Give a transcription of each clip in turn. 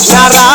నా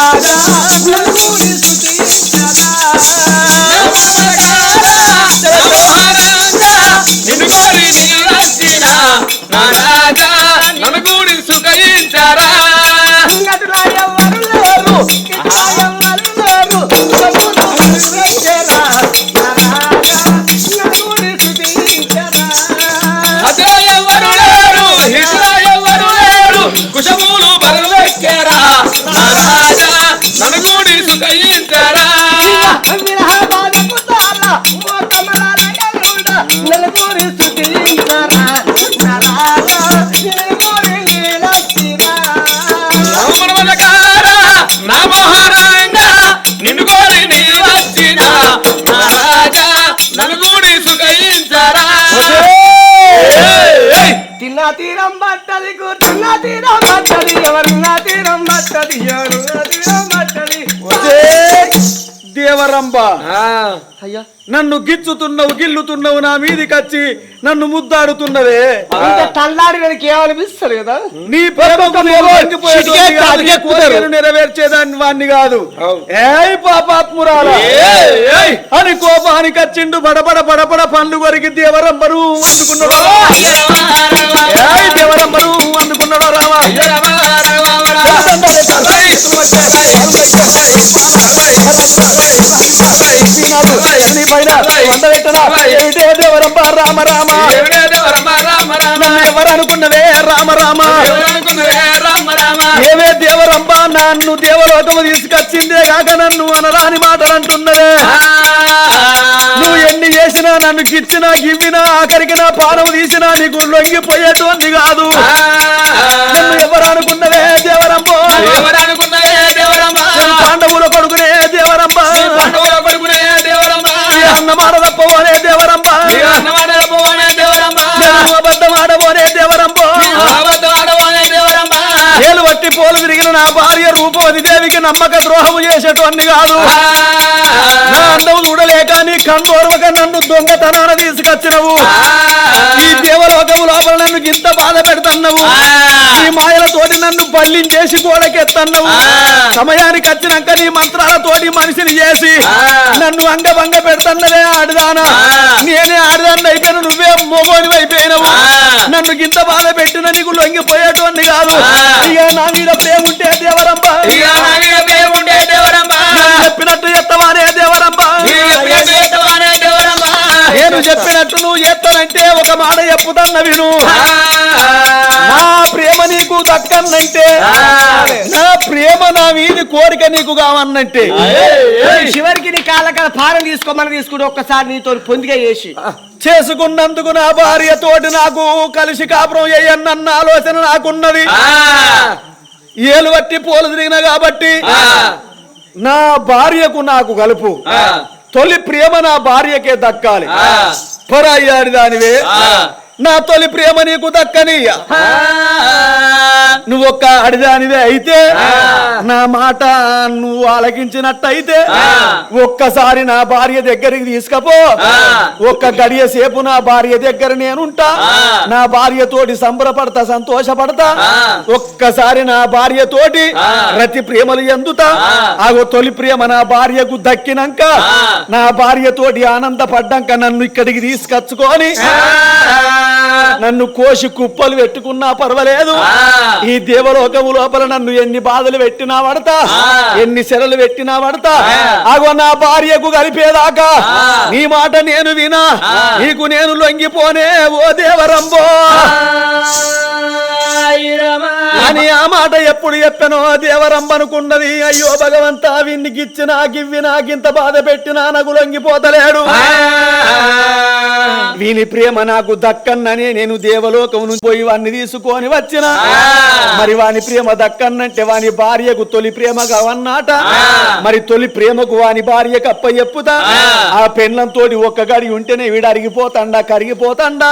దేవరంబ ఆ, అయ్యా నన్ను గిచ్చుతున్నావు గిల్లుతున్నావు నా మీదికొచ్చి నన్ను ముద్దాడుతున్నవే తల్లాడి ఏమనిపిస్తారు కదా నీ ప్రేమకు నెరవేర్చేదాన్ని వాణ్ణి కాదు. ఏయ్ పాపాత్మురాల ఏయ్, ఏయ్! అని కోపానికి వచ్చిండు బడబడ బడబడ పండ్లు కొరికి దేవరంబరు అందుకున్నాడు ఏయ్ దేవరంబరు అందుకున్నాడు రావా నీ పైన దేవరంబ రామ రామ. నన్ను ఎవరు అనుకున్నవే రామ. రామ ఏవే దేవరంబ నన్ను దేవలోకము తీసుకొచ్చిందే కాక నన్ను అనరాని మాటలు అంటున్నదే నువ్వు ఎన్ని చేసినా నన్ను గిచ్చినా గివ్వినా ఆఖరికి నా పానం తీసినా నీకు లొంగిపోయేటోంది కాదు. నన్ను ఎవరు అనుకున్నవే నేను అబద్ధం ఆడబోనే దేవరంబో. ఏలు వట్టి పోలు తిరిగిన నా భార్య రూపవతి దేవికి నమ్మక ద్రోహము చేసేటోన్ని కాదు. నా అందం చూడలేక నీ కన్నోర్వక నన్ను దొంగతనాన తీసుకొచ్చినవు. ఈ దేవలోకము లోపల నన్ను ఇంత బాధ పెడుతున్నావు. ఈ మాయలతోటి నన్ను బల్లించేసి గోడకెత్తన్నావు. సమయానికి వచ్చినాక నీ మంత్రాలతోటి మనిషిని చేసి నన్ను అంగభంగ పెడుతున్నవే ఆడదానా. నేనే ఆడదాన్ని అయిపోయాను నువ్వే మోగోని అయిపోయినవు. నన్ను గింత బాధ పెట్టిన నీకు లొంగిపోయేటోన్ని కాదు. ఇక నా మీద ప్రేమ ఉంటే దేవరమ్మ. నేను చెప్పినట్టు ఎత్తవానే దేవరమ్మ. నేను చెప్పినట్టు నువ్వు చేస్తానంటే ఒక మాట చెప్పుతాన్న విను నా నీకు దక్కన్నంటే నా ప్రేమ నా వీధి కోరిక నీకు కావన్నంటే చివరికి నీ కాళ్ళ పారం తీసుకోమని తీసుకుని ఒక్కసారి నీతో పొందిగా చేసి. చేసుకున్నందుకు నా భార్య తోటి నాకు కలిసి కాపురం చేయన్నన్న ఆలోచన నాకున్నది. ఏలు బట్టి పోలు తిరిగిన కాబట్టి నా భార్యకు నాకు కలుపు. తొలి ప్రేమ నా భార్యకే దక్కాలి. పరాయి దానివే నా తొలి ప్రేమ నీకు దక్కనియ్య. నువ్వు ఒక్క అడిదానివే అయితే నా మాట నువ్వు ఆలకించినట్టయితే ఒక్కసారి నా భార్య దగ్గరికి తీసుకపో ఒక్క గడియ సేపు నా భార్య దగ్గర నేనుంటా నా భార్య తోటి సంబరపడతా సంతోషపడతా ఒక్కసారి నా భార్య తోటి రతి ప్రేమలు ఎందుతా ఆగో తొలి ప్రేమ నా భార్యకు దక్కినాక నా భార్య తోటి ఆనందపడ్డాక నన్ను ఇక్కడికి తీసుకొచ్చుకొని నన్ను కోసి కుప్పలు పెట్టుకున్నా పర్వాలేదు. ఈ దేవలోకము లోపల నన్ను ఎన్ని బాధలు పెట్టినా పడతా ఎన్ని శరలు పెట్టినా పడతా అగో నా భార్యకు కలిపేదాకా నీ మాట నేను వినా నీకు నేను లొంగిపోనే ఓ దేవరంబో. అని ఆ మాట ఎప్పుడు చెప్పానో దేవరంబ అనుకున్నది అయ్యో భగవంతా విన్ని గిచ్చినా గివ్వి నాకింత బాధ పెట్టినా నాకు లొంగిపోతలేడు వీని ప్రేమ నాకు దక్కన్నని నేను దేవలోకం నుంచి పోయి వాడిని తీసుకొని వచ్చిన. మరి వాని ప్రేమ దక్కన్నంటే వాని భార్యకు తొలి ప్రేమ కావన్నాట మరి తొలి ప్రేమకు వాని భార్యకు అప్ప చెప్పుతా ఆ. పెండ్లంతో ఒక్క గడి ఉంటేనే వీడు అరిగిపోతాండా కరిగిపోతాండా.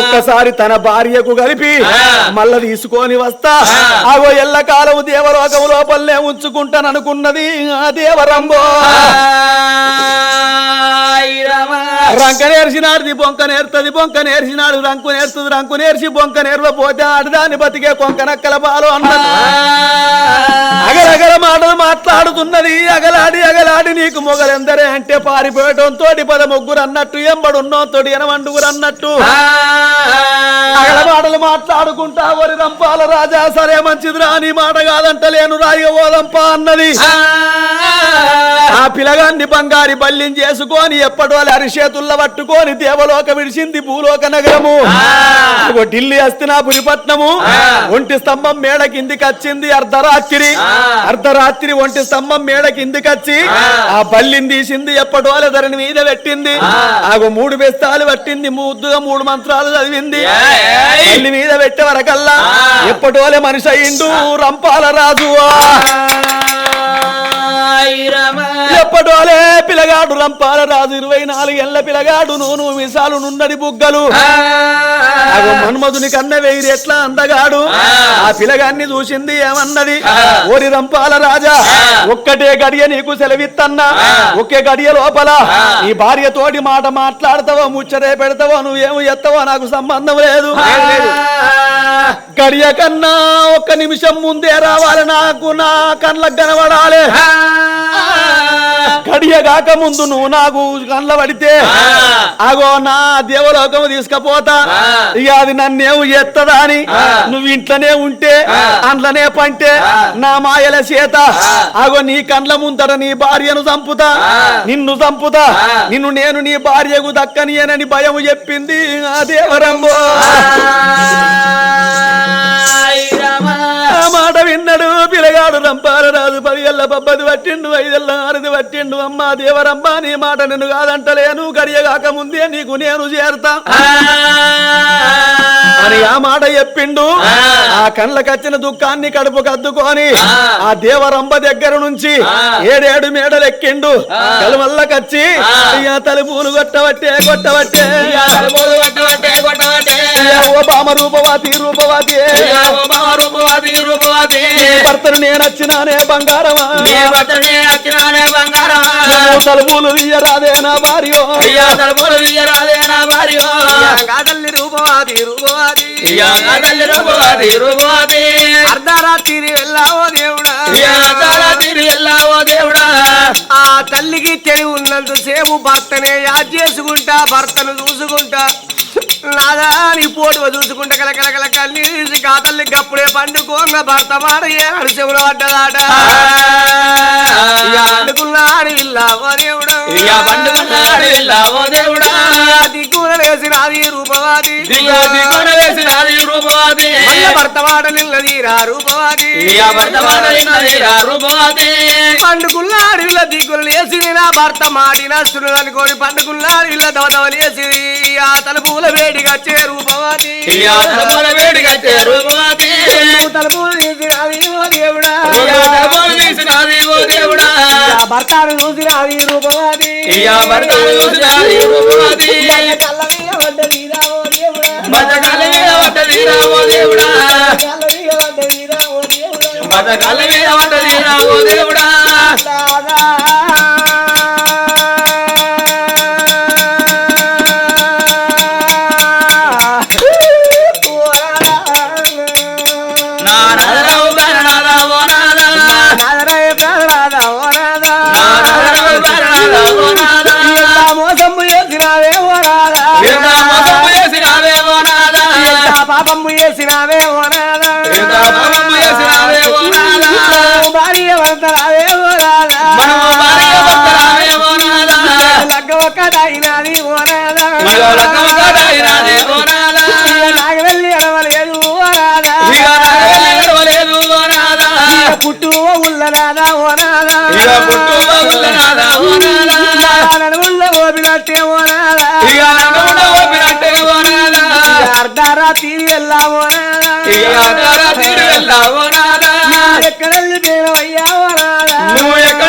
ఒక్కసారి తన భార్యకు కలిపి మళ్ళా తీసుకొని వస్తా. ఆగో ఎల్లకాలం దేవలోకం లోపలనే ఉంచుకుంటాననుకున్నది ఆ దేవరంబో. రంక నేర్చినాడిది బొంక నేర్తది బొంక నేర్చినాడు రంకు నేర్తుంది రంకు నేర్చి బొంక నేర్వపోతే ఆడదాన్ని బతికే కొంక నక్కల పాలు అన్నది అగలగల మాటలు మాట్లాడుతున్నది అగలాడి అగలాడి నీకు మొగలెందరే అంటే పారిపోయటం తోటి పద ముగ్గురు అన్నట్టు ఎంబడున్నో తోటి ఎనమండుగురు అన్నట్టు అగల మాటలు మాట్లాడుకుంటా వరి రంపాల రాజా సరే మంచిదిరా నీ మాట కాదంటలేను రాయిగ ఓదంపా అన్నది. ఆ పిలగాన్ని బంగారి బల్లిని చేసుకొని ఎప్పటి వాళ్ళు అరిచేతుల్లో పట్టుకొని దేవలోక విడిచింది భూలోక నగరము. ఢిల్లీ హస్తినాపురి పట్నము ఒంటి స్తంభం మేడ కిందికి వచ్చింది అర్ధరాత్రి. అర్ధరాత్రి ఒంటి స్తంభం మేడ కిందికి వచ్చి ఆ బల్లిని తీసింది ఎప్పటి వాళ్ళ ధరని మీద పెట్టింది. ఆగో మూడు బెస్తాలు పట్టింది ముద్దుగా మూడు మంత్రాలు చదివింది. బల్లి మీద పెట్టే వరకల్లా ఎప్పటి వాళ్ళే మనిషి అయిండు రంపాల రాజు ఎప్పటోలే పిలగాడు రంపాల రాజు ఇరవై నాలుగేళ్ళ పిలగాడు నూను మిసాలు నున్నడి బుగ్గలు. మన్మధుని కన్న వెయ్యి ఎట్లా అందగాడు. ఆ. పిలగాన్ని చూసింది ఏమన్నది? ఓరి రంపాల రాజా ఒక్కటే గడియ నీకు సెలవిత్తన్నా. ఒకే గడియ లోపల నీ భార్య తోటి మాట మాట్లాడతావో ముచ్చటే పెడతావో నువ్వేమో ఎత్తవో నాకు సంబంధం లేదు. గడియ కన్నా ఒక్క నిమిషం ముందే రావాలి నాకు నా కళ్ళకు కనబడాలి. గడియ కాక ముందు నువ్వు నాకు కళ్ళ పడితే అగో నా దేవలోకము తీసుకపోతా. ఇక అది నన్నేమో ఎత్తదా అని నువ్వు ఇంట్లోనే ఉంటే అంట్లోనే పంటే నా మాయల చేత. అగో నీ కండ్ల ముందర నీ భార్యను చంపుతా. నిన్ను చంపుతా. నిన్ను నేను నీ భార్యకు దక్కనియనని భయం చెప్పింది ఆ దేవరంబో. మాట విన్నాడు. ఏళ్ళ పబ్బది పట్టిండు ఐదేళ్ళ ఆరుది పట్టిండు. అమ్మా దేవరమ్మ నీ మాట నిన్ను కాదంటలేను. గడియగాక ముందే నీకు నేను చేరతా. అని ఆ మాట చెప్పిండు. ఆ. కళ్ళకచ్చిన దుఃఖాన్ని కడుపు కద్దుకొని ఆ. దేవరంబ దగ్గర నుంచి ఏడేడు మేడలు ఎక్కిండు కలువల్లకచ్చి ఇక తలుపులు కొట్టబట్టే కొట్టబట్టే. ఓ బామ రూపవాతి రూపవాతి నీ భర్తను నేను వచ్చినానే బంగారమా? నువ్వు తలుపులు తీయరాదే నా భార్యో. కాదల్లి రూపవాది రూపవాది. అర్ధరాత్రి వెళ్ళావో దేవుడా. ఆ తల్లికి తెలివి ఉన్నంత సేపు భర్తనే యాద్ చేసుకుంటా భర్తను చూసుకుంటా. నాదా నీ పోటువ చూసుకుంటా కలకల కల కల్లి కాతల్లి గప్పుడే పండుకోంగ భర్త మాట ఏ అడిచెవులు పడ్డదాట పండుకున్నాడు ఇల్లావో దేవుడా. దిక్కున వేసినది రూపవాది. మల్ల భర్త మాట నిల్లది రా రూపవాది. పండుకున్నాడు ఇలా దిక్కులు లేచి నా భర్త మాడిన అనుకోని పండుకున్నాడు ఇలా దవదవలేసి ఆ తలుపుల వేడిగా చే రూపవాది నువ్వు తలుపులు తీసినది ఓ దేవుడా. ఆ భర్తను చూసినది రూపవాది మల్ల కళ్ళ మీద పడ్డది రా ఓ దేవుడా. మీద పడ్డదిరా ఓ దేవుడా. కళ్ళ మీద పడ్డది రా ఓ దేవుడా. బతకాల మీద పడ్డదిరా ఓ దేవుడా. లగ్గ ఒక్కటైనది ఓ రాధా మనకు లగ్గం కాదైనది ఓ నాదా. నాకు వెళ్ళి అడవలేదు ఓ రాధా ఇక నాగలి నడవలేదు ఓ నాదా. పుట్టు ఉల్ల రాధా ఓ రాధా ఇక పుట్టు బాగుల నాదా ఓ నాదా. నడుముల్ల ఓపినట్టే ఓ రాధా ఇక నన్ను ఓపినట్టే ఓ నాదా. అర్ధరాత్రి వెళ్ళావో రాధా ఇక అర్ధరాత్రి వెళ్ళావు నాదా. ఎక్కడెళ్ళి పోయినవయ్యా ఓ రాధా నువ్వు ఎక్కడ.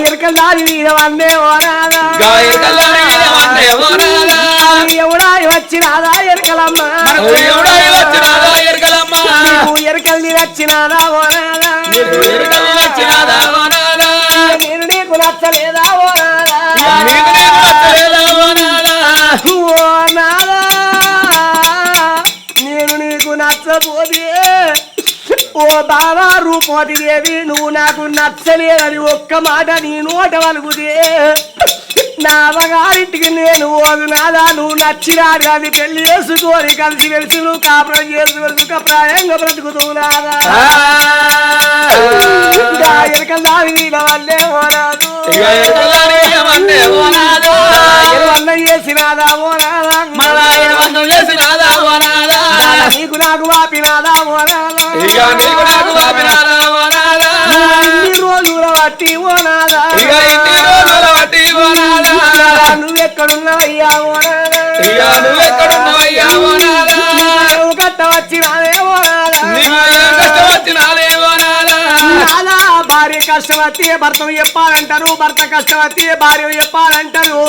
ఎరకల దారి వీరవన్నే ఓనాదా గాయకుల్లోని వీరవన్నే ఓనాలా. ఎవడా వచ్చినాదా ఎరకలమ్మ మనకు ఎవడై వచ్చినాదా ఎరకలమ్మ. ఎరకల్ని వచ్చినాదా బాబా రూపోది దేవి నువ్వు నాకు నచ్చలేదని ఒక్క మాట నీ నోట వలుగుదే నా అవగారింటికి నేను ఓదు నాదా? నువ్వు నచ్చినాడు కానీ పెళ్ళి చేసుకొని కలిసి వెలిసి నువ్వు కాపురం చేసుకొని సుఖప్రాయంగా బ్రతుకుతూ నాదా? దాని వీళ్ళ వల్లే ఓనాదు ఇక ఎరకల్లోని వీరవన్నే కష్టవతి భర్తను చెప్పాలంటారు? భర్త కష్టవతి భార్య చెప్పాలంటారు?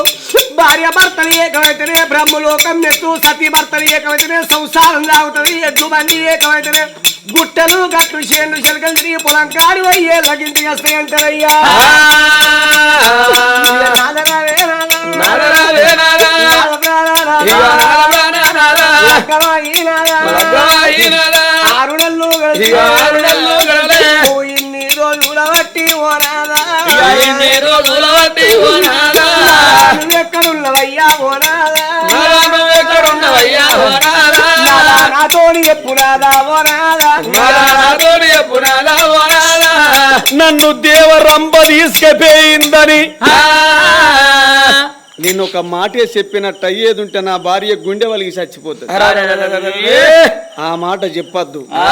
భార్య భర్తలు ఏకమైతేనే బ్రహ్మలోకం నెత్తు సతీ భర్తలు ఏకమైతేనే సంసారం ఎద్దు బండి ఏకమైతేనే గుట్టలు గట్టు చేను శనకలు తిరిగి పొలం కాడి పోయి లగింటికి వస్తాయంటారయ్యా నాదరావే నాదా. రోజుల బట్టి. నువ్వెక్కడున్నవయ్యా నువ్వెక్కడున్నావయ్యా నాతోని. నన్ను దేవరంబ తీసుకుపోయిందని ఆ. నేను ఒక మాటే చెప్పినట్టు అయ్యేది ఉంటే నా భార్య గుండె వలిగి చచ్చిపోతుంది. ఆ మాట చెప్పద్దు ఆ.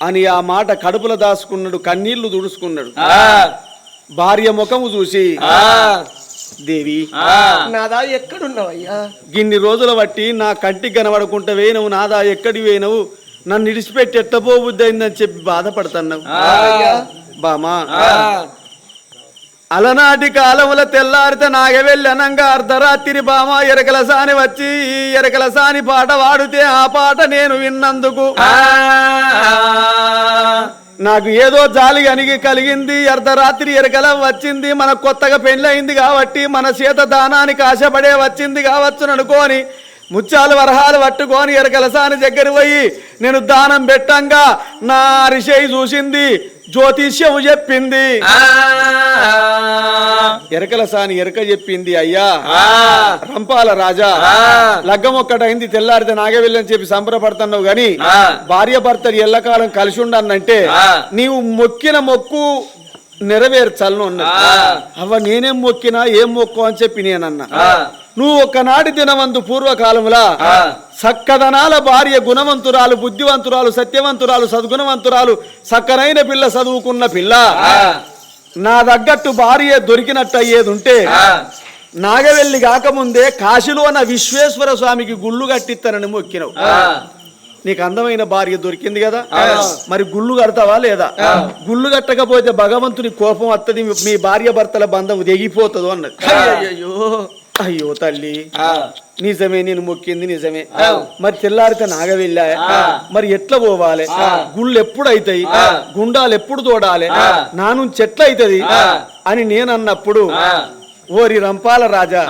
అని ఆ మాట కడుపులో దాచుకున్నాడు కన్నీళ్ళు తుడుచుకున్నాడు ఆ. భార్య ముఖము చూసి ఆ. దేవి ఆ. నాదా ఎక్కడున్నవయ్యా గిన్ని రోజుల బట్టి నా కంటికి కనబడకుంటా వేయనవు నాదా ఎక్కడి వేయనవు నన్ను ఇడిచిపెట్టి ఎట్టపోబుద్ది అయిందని చెప్పి బాధపడుతున్నావు ఆ. బామా ఆ. అలనాటి కాలముల తెల్లారితే నాగవెళ్ళి అనంగా అర్ధరాత్రి బామ ఎరకల సాని వచ్చి ఈ ఎరకల సాని పాట వాడితే ఆ పాట నేను విన్నందుకు. నాకు ఏదో జాలి అనిగి కలిగింది అర్ధరాత్రి ఎరకల వచ్చింది మన కొత్తగా పెళ్ళయింది కాబట్టి మన చేత దానానికి ఆశపడే వచ్చింది కావచ్చు అనుకోని ముత్యాలు వరహాలు పట్టుకొని ఎరకల సాని దగ్గర పోయి నేను దానం పెట్టంగా నా రిషయి చూసింది జ్యోతిష్యము చెప్పింది. ఎరకల సాని ఎరక చెప్పింది అయ్యా. రంపాల రాజా. లగ్గం ఒక్కటైంది తెల్లారితే నాగవెళ్ళని చెప్పి సంబరపడుతున్నావు గాని. భార్య భర్త ఎల్లకాలం కలిసి ఉండనంటే. నీవు మొక్కిన మొక్కు నెరవేర్చాలను అన్నది ఆ. అవ్వ నేనేం మొక్కినా ఏం మొక్కు అని చెప్పి నేనన్నా. నువ్వు ఒక్కనాటి దినవంతు పూర్వకాలములా. సక్కదనాల భార్య గుణవంతురాలు బుద్ధివంతురాలు సత్యవంతురాలు సద్గుణవంతురాలు సక్కనైన పిల్ల చదువుకున్న పిల్ల. నా తగ్గట్టు భార్య దొరికినట్టు అయ్యేది ఉంటే. నాగవెల్లి కాకముందే కాశీలో నా విశ్వేశ్వర స్వామికి గుళ్ళు కట్టిస్తానని మొక్కినవు. నీకు అందమైన భార్య దొరికింది కదా. మరి గుళ్ళు కడతావా లేదా? గుళ్ళు కట్టకపోతే భగవంతుని కోపం వత్తది మీ భార్య భర్తల బంధం తెగిపోతుందో అన్నది. అయ్యో అయ్యో తల్లి. ఆ. నిజమే నేను మొక్కింది నిజమే. మరి తెల్లారితే నాగవెళ్ళా మరి ఎట్లా పోవాలి? గుళ్ళు ఎప్పుడు అవుతాయి గుండాలు ఎప్పుడు తోడాలి? నా నుంచి ఎట్లా అవుతుంది అని నేను అన్నప్పుడు. ఓరి రంపాల రాజా.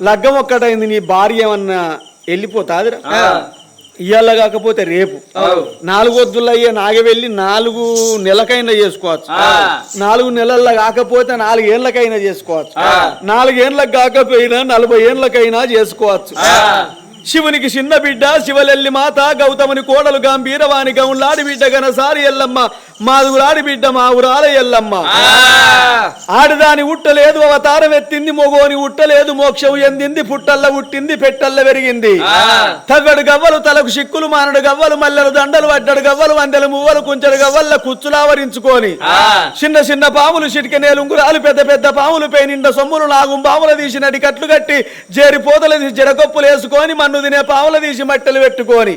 లగ్గం ఒక్కటైంది నీ భార్య ఏమన్నా వెళ్ళిపోతాదిరా. ఇయ్యాల కాకపోతే రేపు అవు. నాలుగొద్దులయ్యే నాగవెళ్ళి నాలుగు నెలకైనా చేసుకోవచ్చు. నాలుగు నెలల్లో కాకపోతే నాలుగేళ్ళకైనా చేసుకోవచ్చు. నాలుగేళ్ళకు కాకపోయినా నలభై ఏళ్ళకైనా చేసుకోవచ్చు. శివునికి చిన్న బిడ్డ శివలెల్లి మాత గౌతముని కోడలు గంభీరవాణి గౌన్లాడి బిడ్డ గనసారి ఎల్లమ్మ మాదుగులాడి బిడ్డ మా ఊరాల ఎల్లమ్మ. ఆడదాని ఉట్టలేదు అవతారం ఎత్తింది మొగోని ఉట్టలేదు మోక్షం ఎందింది పుట్టల్ల ఉట్టింది పెట్టల్ల పెరిగింది. తవ్వడు గవ్వలు తలకు సిక్కులు మానడు గవ్వలు మల్లెలు దండలు వడ్డడు గవ్వలు వందెలు మువ్వలు కుంచెడు గవ్వల్ల కుచ్చులావరించుకొని చిన్న చిన్న పాములు చిటిక నేలుంగురాలు పెద్ద పెద్ద పాములు పై నిండా సొమ్ములు నాగు పాములు తీసి నడి కట్లు కట్టి జేరి పోతలు తీసి జడకొప్పులు వేసుకొని మన్ను తినే పాములు తీసి మట్టెలు పెట్టుకొని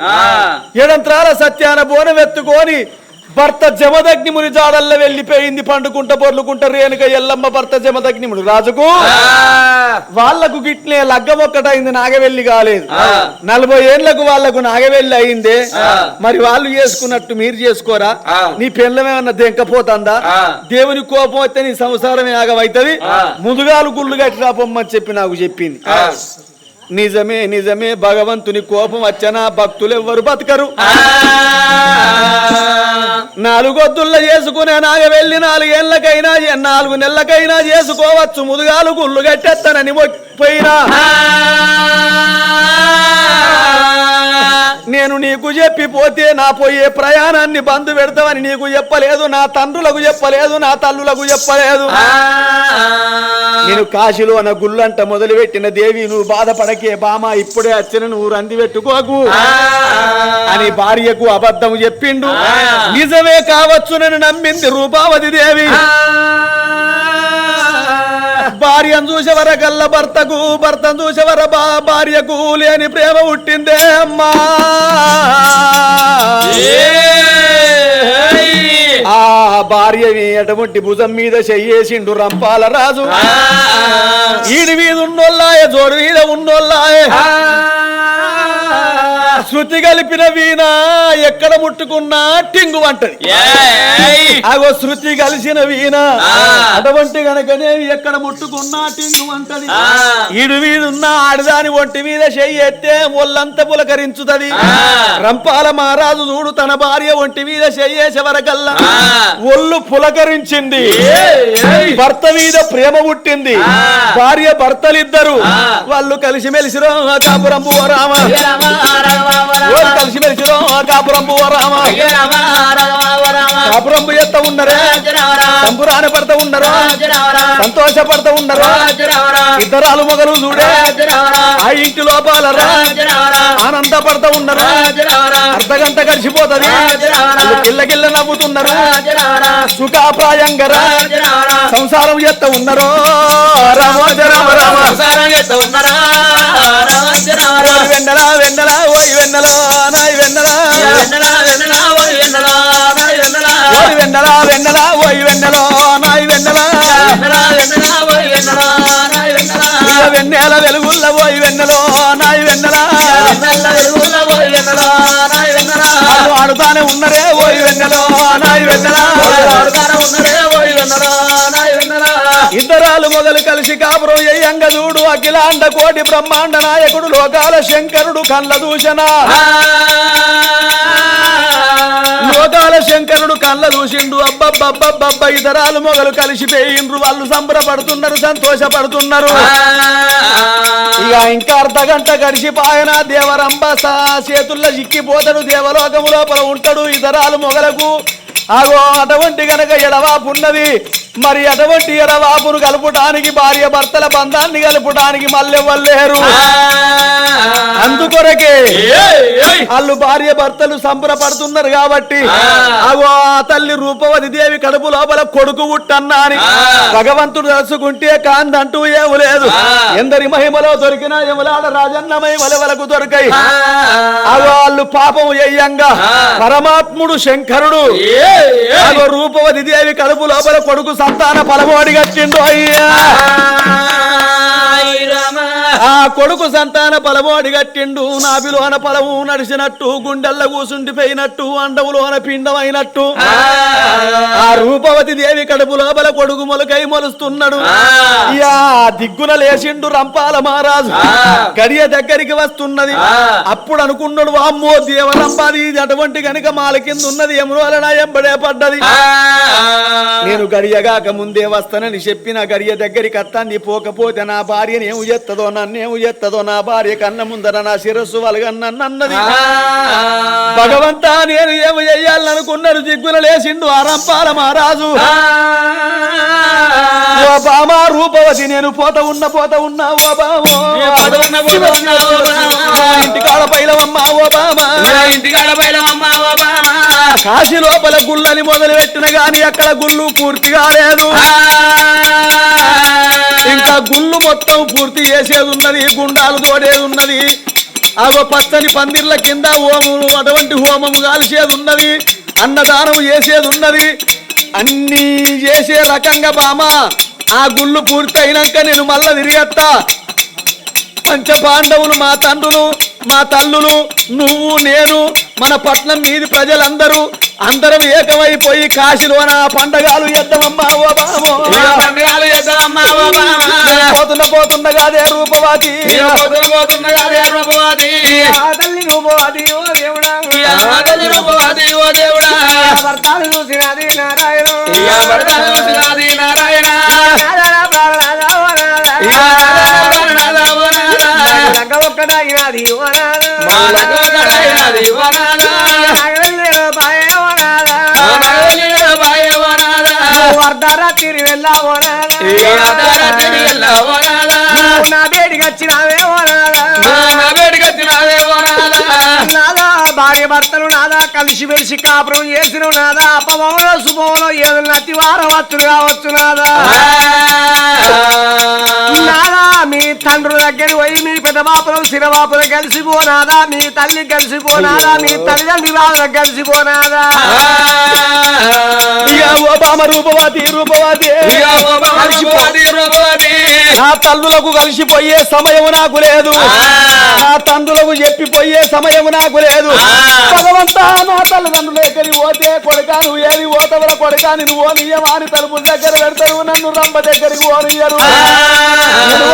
ఎడంత్రాల సత్యాన బోనం ఎత్తుకొని భర్త జమదగ్నిముని జాడల్ల వెళ్ళిపోయింది పండుకుంట పొర్లుకుంట రేణుక ఎల్లమ్మ భర్త జమదగ్నిముని రాజుకు వాళ్ళకు గిట్లే లగ్గం ఒక్కటైంది నాగవెల్లి కాలేదు. నలభై ఏళ్ళకు వాళ్ళకు నాగవెల్లి అయిందే. మరి వాళ్ళు చేసుకున్నట్టు మీరు చేసుకోరా? నీ పెళ్ళమేమన్నా దెంకపోతుందా? దేవుని కోపం వస్తే నీ సంసారం యాగమైతది ముదుగాలు గుళ్ళు కట్టిరా పొమ్మని చెప్పి నాకు చెప్పింది. నిజమే నిజమే భగవంతుని కోపం వచ్చనా భక్తులు ఎవ్వరు బతకరు నాలుగొద్దుల్ల చేసుకునే నాగ వెళ్ళి నాలుగేళ్ళకైనా నాలుగు నెలలకైనా చేసుకోవచ్చు. ముదుగాలు గుళ్ళు కట్టేస్తానని పోయినా నేను నీకు చెప్పి పోతే నా పోయే ప్రయాణాన్ని బంధు పెడతామని నీకు చెప్పలేదు నా తండ్రులకు చెప్పలేదు నా తల్లులకు చెప్పలేదు. నేను కాశీలో నా గుళ్ళంట మొదలుపెట్టిన దేవి నువ్వు బాధపడకే బామ ఇప్పుడే వచ్చిన నువ్వు రంది పెట్టుకోకు. అని భార్యకు అబద్ధం చెప్పిండు. నిజమే కావచ్చు నన్ను నమ్మింది రూపావతి దేవి. భార్యను చూసేవరకల్ల భర్తకు భర్తను చూసేవర బా- భార్యకు లేని ప్రేమ పుట్టిందే అమ్మా. ఆ భార్యని ఎటువంటి భుజం మీద చెయ్యేసిండు రంపాల రాజు. ఈడి మీద ఉన్నోళ్ళాయ జోడు మీద ఉన్నోళ్ళాయ. శృతి కలిపిన వీణ ఎక్కడ ముట్టుకున్నా టింగు అంటది అగో శృతి కలిసిన వీణ అటువంటి గనకనే ఎక్కడ ముట్టుకున్నా టింగు అంటది ఈడు వీడున్న ఆడదాని ఒంటి మీద చెయ్యి ఎత్తే ఒళ్ళంతా పులకరించుతది. రంపాల మహారాజు చూడు తన భార్య ఒంటి మీద చెయ్యేసే వరకల్లా ఒళ్ళు పులకరించింది. భర్త మీద ప్రేమ పుట్టింది. భార్య భర్తలిద్దరు వాళ్ళు కలిసి మెలిసిరో కాపురంబు ఓ రామ. ఓ కలిసి మెలిసిరో కాపురంబు ఓ రామ కాపురంబు ఎత్త ఉన్నరే? సంపురాన పడతా ఉన్నరా? సంతోషపడతా ఉన్నరా? ఇద్దరాలు మొగలు చూడే? ఆ ఇంటి లోపాల రా ఆనందపడతా ఉన్నరా? అర్ధగంట గడిచిపోతది. గిల్లగిల్ల నవ్వుతున్నారు? సుఖాప్రాయంగా సంసారం చేస్తా ఉన్నారో? రామో రామ. రామ. ఓయ్ వెన్నెలా వెన్నెలా ఓయ్ వెన్నెలా నాయ్ వెన్నెలా. ఓయ్ వెన్నెలా వెన్నెలా ఓయ్ వెన్నెలో నాయ్ వెన్నెలా. ఇళ్ళ వెన్నెల వెలుగుల్ల ఓయ్ వెన్నెలో నాయ్ వెన్నెలా. ఆడుతానే ఉన్నరే ఓయ్ వెన్నెలో నాయ్ వెన్నెలా. ఇద్దరాలు మొదలు కలిసి కాపురం ఎయ్యంగ చూడు అఖిలాండ కోటి బ్రహ్మాండ నాయకుడు లోకాల శంకరుడు కళ్ళ దూషణ. లోకాల శంకరుడు కళ్ళ దూషిండు అబ్బబ్బబ్బబ్బబ్బ ఇతరాలు మొగలు కలిసిపోయిండ్రు వాళ్ళు సంబరపడుతున్నారు సంతోషపడుతున్నారు. ఇక ఇంకా అర్ధ గంట గడిచిపాయన దేవరంబ సా- చేతుల్లో చిక్కిపోతాడు దేవలోకము లోపల ఉంటాడు ఇతరాలు మొగలకు ఆగో అటువంటి గనక ఎడవాపు ఉన్నది మరి అటువంటి ఎడవాపును కలుపుటానికి భార్య భర్తల బంధాన్ని కలుపుటానికి మల్లెవ్వలేరు అందుకొరకే వాళ్ళు భార్య భర్తలు సంబరపడుతున్నారు కాబట్టి అగో ఆ తల్లి రూపవతి దేవి కడుపు లోపల కొడుకు ఉట్టన్నా అని భగవంతుడు తలుచుకుంటే కాందంటూ ఏమి లేదు. ఎందరి మహిమలో దొరికినా ఎములాడ రాజన్న మహిమలవలకు దొరకాయి అగో వాళ్ళు పాపం ఎయ్యంగా పరమాత్ముడు శంకరుడు. రూపవతి దేవి కడుపు లోపల కొడుకు సంతాన ఫలమోడి కట్టిండు అయ్యా. ఆ కొడుకు సంతాన పలమోడి గట్టిండు నాభిలోన పలము నడిచినట్టు గుండెల్ల కూసుండిపోయినట్టు అండవులోన పిండమైనట్టు. ఆ. రూపవతి దేవి కడుపు లోపల కొడుకు మొలకై మొలుస్తున్నాడు. ఇయా దిగ్గున లేచిండు రంపాల మహారాజు. గడియ దగ్గరికి వస్తున్నది. అప్పుడు అనుకున్నాడు అమ్మో దేవరంపాది ఇది అటువంటి గనుక మాల కింద ఉన్నది ఎమున ఎంబడే పడ్డది. నేను గడియగాక ముందే వస్తానని చెప్పిన గడియ దగ్గరికి అత్తాంది పోకపోతే నా భార్యని ఏం చేస్తుందో నా నన్నేము ఎత్తదో నా భార్య కన్న ముందర నా శిరస్సు వలగన్నన్నది భగవంతా నేను ఏమి చెయ్యాలనుకున్నారు దిగ్గున లేచిండు ఆ రంపాల మహారాజు. ఓ బామా రూపవతి నేను పోత ఉన్న పోత ఉన్నా ఓ బామో. ఓ. ఇంటి ఓ బామా. కాశీ లోపల గుళ్ళని మొదలు పెట్టిన గాని అక్కడ గుళ్ళు పూర్తి కాలేదు ఇంకా గుళ్ళు మొత్తం పూర్తి చేసేది ఉన్నది గుండాలు తోడేది ఉన్నది. ఆగో పచ్చని పందిర్ల కింద హోమము అటువంటి హోమము కాల్చేది ఉన్నది. అన్నదానం చేసేది ఉన్నది. అన్ని చేసే రకంగా బామ ఆ గుళ్ళు పూర్తి అయినాక నేను మళ్ళా తిరిగేస్తా పంచ పాండవులు మా తండ్రులు మా తల్లులు నువ్వు నేను మన పట్నం మీది ప్రజలందరూ అందరం ఏకమైపోయి కాశీలోన పండగలు ఎద్దమమ్మా ఓ బామో పండుగలు చేద్దామమ్మా ఓ బామా పోతున్న అది ఓ దేవుడా. పోతి ఓ దేవుడా. భర్తలు చూసినది నారాయణ. ఇక భర్తను చూసినది నారాయణ. నారాయణ నువ్వు అర్ధరాత్రి వెళ్ళావు ఓ నారాయణ. ఇక అర్ధరాత్రి వెళ్ళ ఓ నారాయణ. నువ్వు నా బేడికి వచ్చినావే. నా ఓ నారాయణ. నాదా భార్య భర్తలు నాదా కలిసి మెలిసి కాపురం చేసిన నాదా. అపమౌలో శుభంలో ఏదో నతివారం వచ్చు కావచ్చు నాదా. నాదా మీ తండ్రుల దగ్గర పోయి మీ పెద్ద బాపులు సిరబాపులు కలిసిపోనాదా మీ తల్లి కలిసిపోనాదా మీ తల్లిదండ్రి వాళ్ళకి కలిసిపోనాదా రూపవాతి బాలశివోది రూపవతి. తల్లులకు కలిసిపోయే సమయం నాకు లేదు. నా తండ్రులకు చెప్పిపోయే సమయం నాకు లేదు. భగవంతా నా తల్లిదండ్రులు ఎక్కడికి పోతే కొడకా నువ్వు ఏది పోతవర కొడకా నువ్వు ఓనియమాని తలుపుల దగ్గర పెడతారు నన్ను రంబ దగ్గరికి ఓనియరు నేను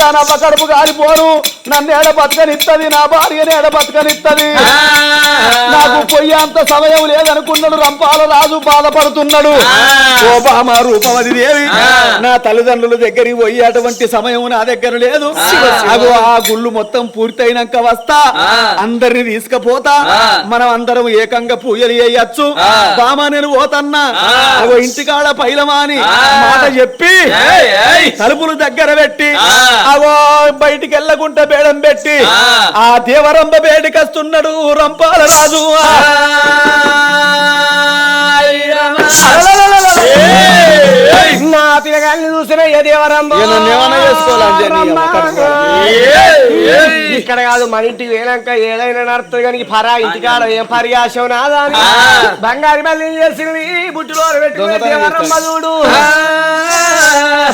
దాని అమ్మ కడుపు కాలిపోరు నన్ను ఏడ బతకనిత్తది? నా భార్యని ఏడ బతకనిత్తది? నాకు పొయ్యి అంత సమయం లేదనుకున్నాడు. రంపాల రాజు బాధపడుతున్నాడు. ఓ బామ రూపమది దేవి నా తల్లిదండ్రుల దగ్గరికి పోయి అటువంటి సమయం నా దగ్గర లేదు. అగో ఆ గుళ్ళు మొత్తం పూర్తయినాక వస్తా. అందరిని తీసుకపోతా. మనం అందరం ఏకంగా పూజలు చేయొచ్చు. బామ నేను పోతన్నా. అగో ఇంటికాడ పైలమాని మాట చెప్పి. తలుపులు దగ్గర పెట్టి. అవో బయటికి వెళ్ళకుంటే బేడం పెట్టి ఆ. ఆ దేవరంబ బేడికస్తున్నాడు రంపాల రాజు చూసిన ఏ దేవరంబో. ఇక్కడ కాదు మన ఇంటికి పోయినాక ఏదైనా నడుతుంది కానీ పరా ఇంటికాడ ఏం పర్యాసం నాదా. బంగారు బల్లి చేసింది బుట్టులో పెట్టుకుని దేవరమ్మ చూడు.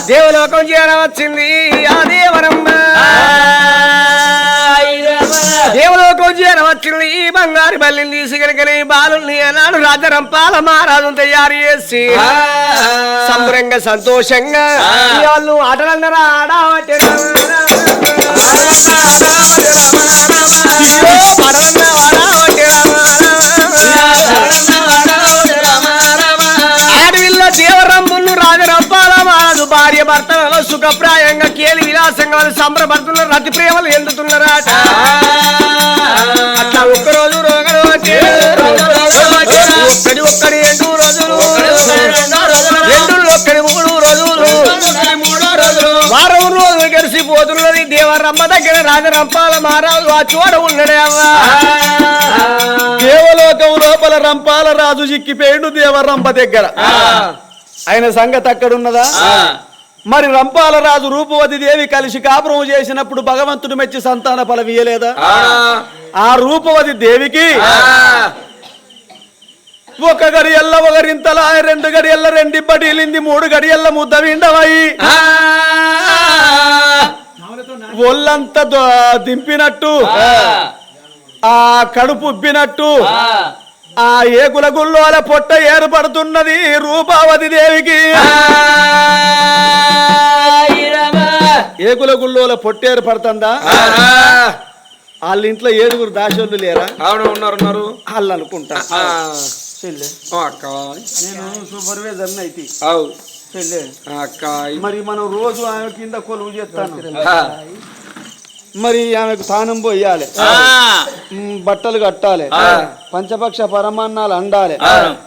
దేవలోకం చేరవచ్చింది ఆ దేవరమ్మ దేవలోకం చేరవచ్చింది ఈ బంగారు బల్లిని తీసుకెళ్ళి బాలుల్ని ఏనాడు రాజరంపాల మహారాజు తయారు చేసి సంబరంగా సంతోషంగా వాళ్ళు ఆటలన్నరా ఆడవట్టెరా ఆడవిల్ల భార్య భర్తలలో సుఖప్రాయంగా కేలి విలాసంగా వాళ్ళు సంబరపడుతున్నారు. రతి ప్రేమలు ఎందుతున్నారట అట్లా ఒక్కరోజు అంటే ఒక్కడి ఒక్కడి ఎండు రోజులు ఎండు ఒక్కడి మూడు రోజులు వారం రోజులు గడిసిపోతున్నది దేవరమ్మ దగ్గర రాజరంపాల మహారాజు ఆ చోట ఉన్నాడే అవ్వా. దేవలోకం లోపల రంపాల రాజు చిక్కిపోయిండు దేవరంప దగ్గర. ఆయన సంగతి అక్కడున్నదా? మరి రంపాల రాజు రూపవతి దేవి కలిసి కాపురం చేసినప్పుడు భగవంతుడు మెచ్చి సంతాన ఫలం ఇయ్యలేదా? ఆ. రూపవతి దేవికి ఒక గడియల్ల ఒకరింతలా రెండు గడియల్ల రెండిబ్బటిలింది మూడు గడియల్ల ముద్ద విండవయి. ఒళ్ళంతా దింపినట్టు ఆ. కడుపు ఉబ్బినట్టు ఆ ఏకుల గుల్లోల పొట్ట ఏర్పడుతున్నది రూపావతి దేవికి. ఏకుల గుల్లోల పొట్ట ఏర్పడుతుందా? వాళ్ళ ఇంట్లో ఏడుగురు దాసోళ్ళు లేరా? అవును ఉన్నారు ఉన్నారు. వాళ్ళు అనుకుంటా. ఆ, చెల్లె. ఓ అక్క. నేను సూపర్వైజర్ అయితే. అవు. చెల్లె. అక్క. మరి మనం రోజు ఆమె కింద కొలువు చేస్తాను. ఆ, మరి ఆమెకు తానం పోయాలి. బట్టలు కట్టాలి. పంచపక్ష పరమాన్నాలు అండాలి.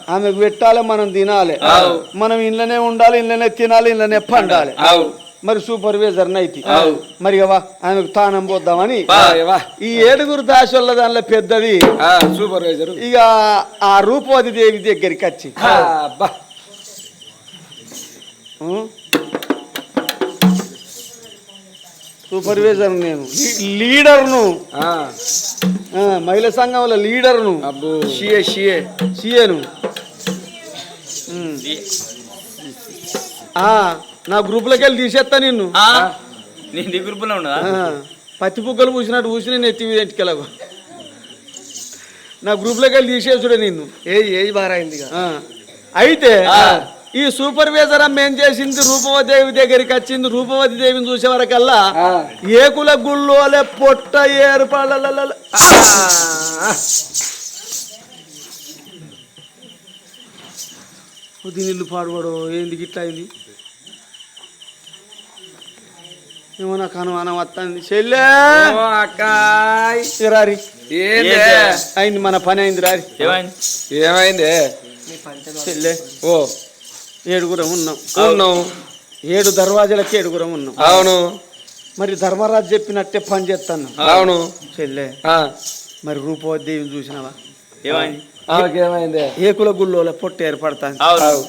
ఆమెకు పెట్టాలి మనం తినాలి. మనం ఇళ్ళనే ఉండాలి ఇళ్ళనే తినాలి ఇళ్ళనే పండాలి. మరి సూపర్వైజర్ నైతి. మరి ఆమెకు తానం పోద్దామని. ఈ ఏడుగురు దాసోళ్ళ దానిలో పెద్దది. సూపర్వైజర్ ఇక ఆ రూపవతి దేవి దగ్గరికి వచ్చి. సూపర్వైజర్ నేను. లీడర్ను. మహిళా సంఘంలో లీడర్ను. సీఏను ఉం. ఆ, నా గ్రూపులోకి వెళ్ళి తీసేస్తా నిన్ను. నీ నీ గ్రూపులో ఉన్నదా ఆ, పత్తి పుక్కలు పూసినట్టు పూసి నేను ఎత్తి ఎంటికెళ్ళకు నా గ్రూప్లోకి వెళ్ళి తీసేసుడే నిన్ను. ఏజ్ బారైంది ఇక. ఆ, అయితే. ఈ సూపర్వైజర్ అమ్మ ఏం చేసింది? రూపవతి దేవి దగ్గరికి వచ్చింది. రూపవతి దేవిని చూసే వరకల్లా ఏకుల గుళ్ళోలే పొట్ట ఏర్పాల దీనిల్లు పాడుబడు ఏంది గిట్లా అయింది? ఏమో నాకు అనుమానం వస్తుంది చెల్లె! రారి. అయింది మన పని అయింది రారి. ఏమైంది? ఏమైందే? చెల్లె! ఓ. ఏడుగురం ఉన్నాం. ఉన్నాం. ఏడు దర్వాజాలకి ఏడుగురం ఉన్నాం. అవును. మరి ధర్మరాజు చెప్పినట్టే పని చేస్తాను. అవును. చెల్లె ఆ, మరి రూపవతి దేవిని చూసినావా? ఏమైంది? ఏకుల గుళ్ళోల పొట్ట ఏర్పడతాను అవును.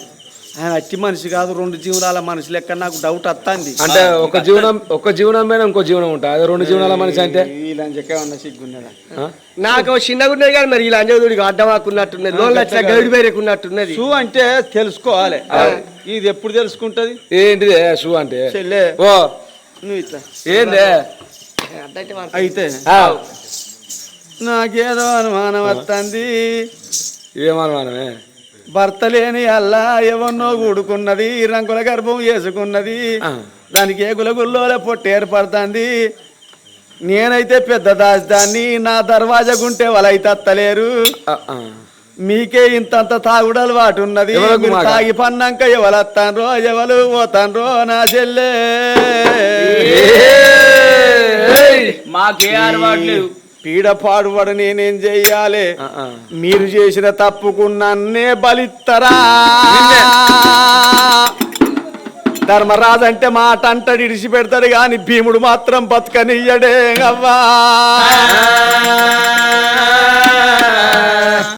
ఆయన అట్టి మనిషి కాదు రెండు జీవనాల మనిషి లెక్క నాకు డౌట్ వస్తుంది అంటే ఒక జీవనం ఒక జీవనం మీద ఇంకో జీవనం ఉంటుంది అదే రెండు జీవనాల మనిషి అంటే? వీళ్ళంజకే ఉన్న సిగ్గున్నదా? నాకు చిన్నగా ఉన్నది కానీ మరి ఇలా అంజదుడికి అడ్డమాకున్నట్టున్నది లోన్లు వచ్చిన గైడ్ బేరేకున్నట్టున్నది షూ అంటే తెలుసుకోవాలి. ఇది ఎప్పుడు తెలుసుకుంటది? ఏంటిదే షూ అంటే? ఓ. నువ్వు ఇట్లా. ఏందే? అయితే. నాకేదో అనుమానం వస్తుంది ఏమనుమానమే భర్త లేని అల్లా ఎవన్నో కూడుకున్నది రంగుల గర్భం వేసుకున్నది. దానికి ఏగుల గుల్లోల పొట్ట ఏర్పడుతుంది నేనైతే పెద్ద దాస్తాన్ని నా దర్వాజా గుంటే వాళ్ళైతే అత్తలేరు. మీకే ఇంతంత తాగుడు అలవాటు ఉన్నది? తాగి పన్నాక ఎవరు వస్తాన్రో ఎవరు పోతాన్రో నా చెల్లె! మాకే అలవాటు లేదు పీడ పాడువాడ నేనేం చెయ్యాలి మీరు చేసిన తప్పుకు నన్నే బలిత్తరా. ధర్మరాజు అంటే మాట అంటాడు ఇడిచి పెడతాడు కాని భీముడు మాత్రం బతకనియ్యడే అవ్వా.